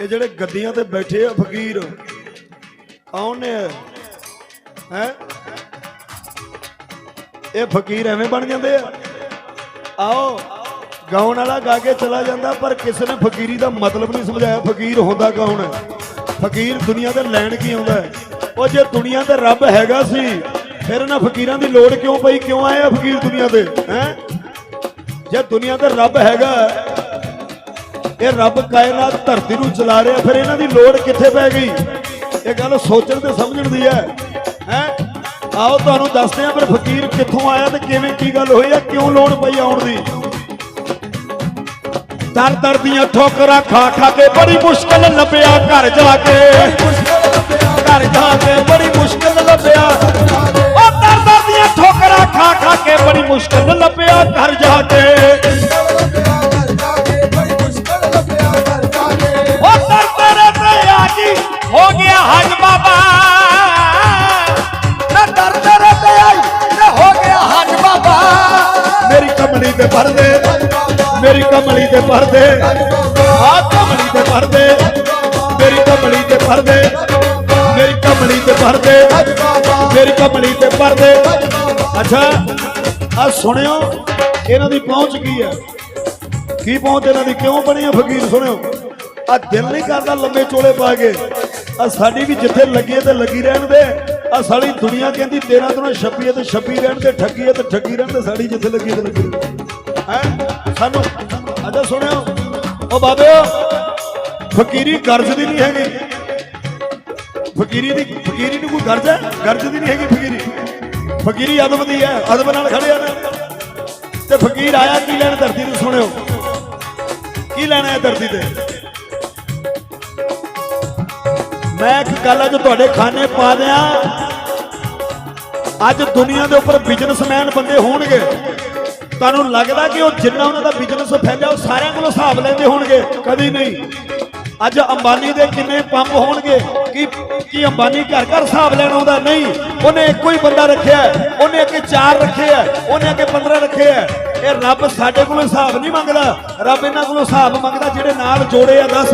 ਇਹ ਜਿਹੜੇ ਗੱਦੀਆਂ ਤੇ ਬੈਠੇ ਆ ਫਕੀਰ, ਕੌਣ ਨੇ ਹੈ? ਇਹ ਫਕੀਰ ਐਵੇਂ ਬਣ ਜਾਂਦੇ ਆ? ਆਓ, ਗਾਉਣ ਵਾਲਾ ਗਾ ਕੇ ਚਲਾ ਜਾਂਦਾ, ਪਰ ਕਿਸੇ ਨੇ ਫਕੀਰੀ ਦਾ ਮਤਲਬ ਨਹੀਂ ਸਮਝਾਇਆ। ਫਕੀਰ ਹੁੰਦਾ ਕੌਣ ਹੈ? ਫਕੀਰ ਦੁਨੀਆ ਤੇ ਲੈਣ ਕੀ ਆਉਂਦਾ ਹੈ? ਉਹ ਜੇ ਦੁਨੀਆ ਤੇ ਰੱਬ ਹੈਗਾ ਸੀ, ਫਿਰ ਇਹਨਾਂ ਫਕੀਰਾਂ ਦੀ ਲੋੜ ਕਿਉਂ ਪਈ? ਕਿਉਂ ਆਏ ਆ ਫਕੀਰ ਦੁਨੀਆ ਤੇ? ਹੈ? ਜੇ ਦੁਨੀਆ ਤੇ ਰੱਬ ਹੈਗਾ ਇਹ ਰੱਬ ਕਾਇਨਾਤ ਧਰਤੀ ਨੂੰ ਚਲਾ ਰਿਹਾ, ਫਿਰ ਇਹਨਾਂ ਦੀ ਲੋੜ ਕਿੱਥੇ ਪੈ ਗਈ? ਇਹ ਗੱਲ ਸੋਚਣ ਤੇ ਸਮਝਣ ਦੀ ਹੈ। ਹੈ? ਆਓ ਤੁਹਾਨੂੰ ਦੱਸਦੇ ਆ ਫਿਰ ਫਕੀਰ ਕਿੱਥੋਂ ਆਇਆ ਤੇ ਕਿਵੇਂ ਕੀ ਗੱਲ ਹੋਈ ਆ, ਕਿਉਂ ਲੋੜ ਪਈ ਆਉਣ ਦੀ? ਦਰ ਦਰ ਦੀਆਂ ਠੋਕਰਾਂ ਖਾ ਖਾ ਕੇ ਬੜੀ ਮੁਸ਼ਕਲ ਲੱਭਿਆ ਘਰ ਜਾ ਕੇ। ਘਰ ਜਾ ਕੇ ਬੜੀ ਮੁਸ਼ਕਲ ਲੱਭਿਆ। ਉਹ ਦਰ ਦਰ ਦੀਆਂ ਠੋਕਰਾਂ ਖਾ ਖਾ ਕੇ ਬੜੀ ਮੁਸ਼ਕਲ ਲੱਭਿਆ ਘਰ ਜਾ ਕੇ। ਤੇ ਭਰ ਆ ਕਮਲੀ ਤੇ ਭਰ ਮੇਰੀ ਕਮਲੀ ਤੇ ਭਰ ਮੇਰੀ ਕਮਲੀ ਤੇ ਭਰ ਮੇਰੀ ਕਮਲੀ ਤੇ ਭਰ ਅੱਛਾ ਆ ਸੁਣਿਓ, ਇਹਨਾਂ ਦੀ ਪਹੁੰਚ ਕੀ ਹੈ? ਕੀ ਪਹੁੰਚ ਇਹਨਾਂ ਦੀ? ਕਿਉਂ ਬਣੀ ਆ ਫਕੀਰ, ਸੁਣਿਓ। ਆ ਦਿਲ ਨਹੀਂ ਕਰਦਾ ਲੰਬੇ ਚੋਲੇ ਪਾ ਕੇ। ਆ ਸਾਡੀ ਵੀ ਜਿੱਥੇ ਲੱਗੀ ਤੇ ਲੱਗੀ ਰਹਿਣ ਦੇ। ਆ ਸਾਡੀ ਦੁਨੀਆ ਕਹਿੰਦੀ 13 ਦਿਨੋਂ ਛੱਪੀ ਤੇ ਛੱਪੀ ਰਹਿਣ ਦੇ, ਠੱਗੀ ਤੇ ਠੱਗੀ ਰਹਿਣ ਤੇ ਸਾਡੀ ਜਿੱਥੇ ਲੱਗੀ ਤੇ ਲੱਗੀ ਹੈ? ਸਾਨੂੰ ਅੱਛਾ ਸੁਣਿਓ। ਉਹ ਬਾਬਿਓ, ਫਕੀਰੀ ਗਰਜ ਦੀ ਨਹੀਂ ਹੈਗੀ। ਫਕੀਰੀ ਦੀ, ਫਕੀਰੀ ਨੂੰ ਕੋਈ ਗਰਜ ਹੈ? ਗਰਜ ਦੀ ਨਹੀਂ ਹੈਗੀ ਫਕੀਰੀ। ਫਕੀਰੀ ਅਦਬ ਦੀ ਹੈ, ਅਦਬ ਨਾਲ ਖੜਿਆ ਨੇ। ਤੇ ਫਕੀਰ ਆਇਆ, ਕੀ ਲੈਣ ਧਰਤੀ ਨੂੰ ਸੁਣਿਓ? ਕੀ ਲੈਣਾ ਹੈ ਧਰਤੀ ਤੇ? ਮੈਂ ਇੱਕ ਗੱਲ ਅੱਜ ਤੁਹਾਡੇ ਖਾਨੇ ਪਾ ਦਿਆਂ। ਅੱਜ ਦੁਨੀਆ ਦੇ ਉੱਪਰ ਬਿਜ਼ਨਸਮੈਨ ਬੰਦੇ ਹੋਣਗੇ। ਤੁਹਾਨੂੰ ਲੱਗਦਾ ਕਿ ਉਹ ਜਿੰਨਾ ਉਹਨਾਂ ਦਾ ਬਿਜ਼ਨਸ ਫੈਲਿਆ, ਉਹ ਸਾਰਿਆਂ ਕੋਲੋਂ ਹਿਸਾਬ ਲੈਂਦੇ ਹੋਣਗੇ। ਕਦੀ ਨਹੀਂ। ਅੱਜ ਅੰਬਾਨੀ ਦੇ ਕਿੰਨੇ ਪੰਪ ਹੋਣਗੇ? ਕੀ ਕੀ ਅੰਬਾਨੀ ਘਰ ਘਰ ਹਿਸਾਬ ਲੈਣ ਆਉਂਦਾ? ਨਹੀਂ। ਉਹਨੇ ਇੱਕੋ ਹੀ ਬੰਦਾ ਰੱਖਿਆ ਉਹਨੇ ਅੱਗੇ ਚਾਰ ਰੱਖੇ ਆ ਉਹਨੇ ਅੱਗੇ 15 ਰੱਖੇ ਆ ਇਹ ਰੱਬ ਸਾਡੇ ਕੋਲੋਂ ਹਿਸਾਬ ਨਹੀਂ ਮੰਗਦਾ। ਰੱਬ ਇਹਨਾਂ ਕੋਲੋਂ ਹਿਸਾਬ ਮੰਗਦਾ ਜਿਹੜੇ ਨਾਲ ਜੋੜੇ ਆ, ਦੱਸ।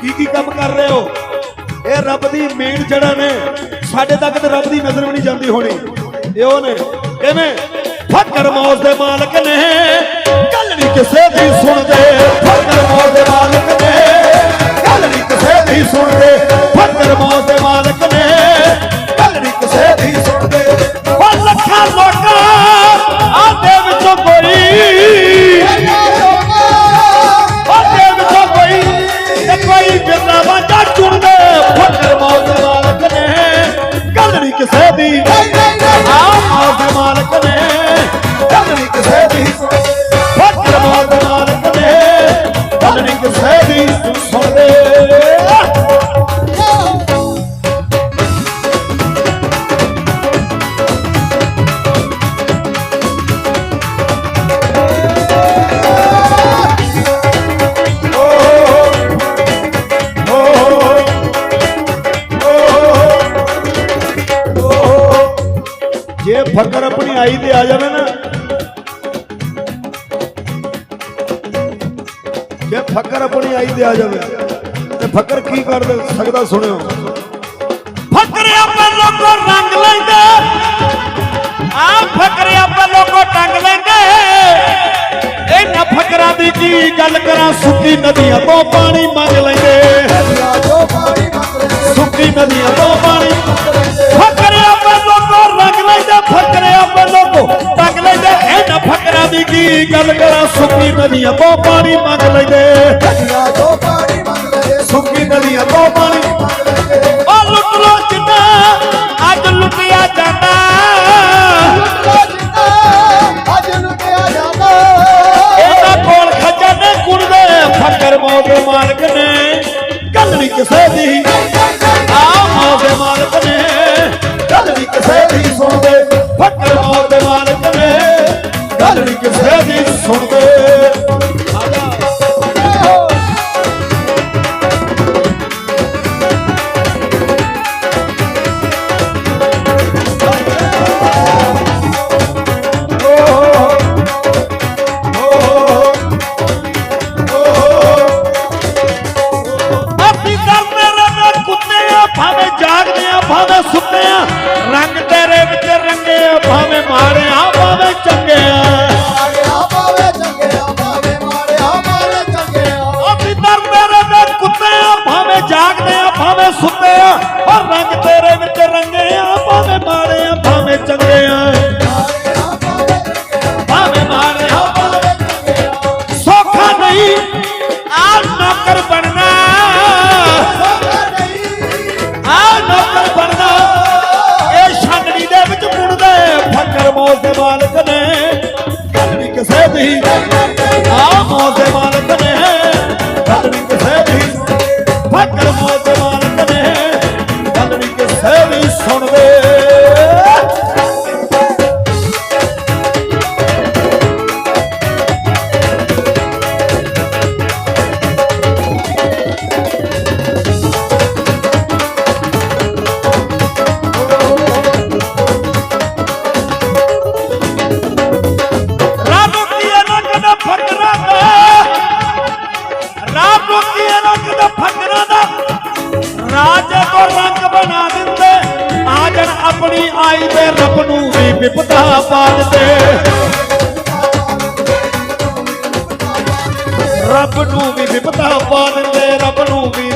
ਕੀ ਕੀ ਕੰਮ ਕਰ ਰਹੇ ਹੋ? ਇਹ ਰੱਬ ਦੀ ਮੇਨ ਜੜਾ ਨੇ। ਸਾਡੇ ਤੱਕ ਤੇ ਰੱਬ ਦੀ ਨਜ਼ਰ ਵੀ ਨਹੀਂ ਜਾਂਦੀ ਹੋਣੀ। ਇਹ ਉਹ ਨੇ। ਕਿਵੇਂ? ਫਕਰ ਮੌਜ ਦੇ ਮਾਲਕ ਨੇ। ਗੱਲ ਨਹੀਂ ਕਿਸੇ ਦੀ ਸੁਣਦੇ ਫਕਰ ਮੌਜ ਦੇ ਮਾਲਕ ਨੇ। ਗੱਲ ਨਹੀਂ ਕਿਸੇ ਦੀ ਸੁਣਦੇ ਫਕਰ ਮੌਜ ਦੇ ਮਾਲਕ ਫਕਰ ਆਪਣੀ ਆਈ ਤੇ ਆ ਜਾਵੇ ਨਾ। ਜੇ ਫਕਰ ਆਪਣੀ ਆਈ ਤੇ ਆ ਜਾਵੇ ਤੇ ਫਕਰ ਕੀ ਕਰ ਸਕਦਾ ਸੁਣਿਓ। ਫਕਰ ਆਪੇ ਲੋਕੋ ਰੰਗ ਲੈਂਦੇ। ਆ ਫਕਰ ਆਪੇ ਲੋਕੋ ਟੰਗ ਲੈਂਦੇ। ਇਹਨਾਂ ਫਕਰਾਂ ਦੀ ਕੀ ਗੱਲ ਕਰਾਂ ਸੁੱਕੀ ਨਦੀਆਂ ਤੋਂ ਪਾਣੀ ਮੰਗ ਲੈਂਦੇ। ਸੁੱਕੀ ਨਦੀਆਂ ਤੋਂ ਗੱਲ ਕਰਾਂ ਸੁੱਕੀ ਨਦੀਆਂ ਤੋਂ ਪਾਣੀ ਮੰਗ ਲੈਂਦੇ। Baby. ਨਾ ਦਿੰਦੇ। ਆਜਣ ਆਪਣੀ ਆਈ ਤੇ ਰੱਬ ਨੂੰ ਵੀ ਵਿਪਤਾ ਪਾ ਦਿੰਦੇ। ਰੱਬ ਨੂੰ ਵੀ ਵਿਪਤਾ ਪਾ ਦਿੰਦੇ, ਰੱਬ ਨੂੰ ਵੀ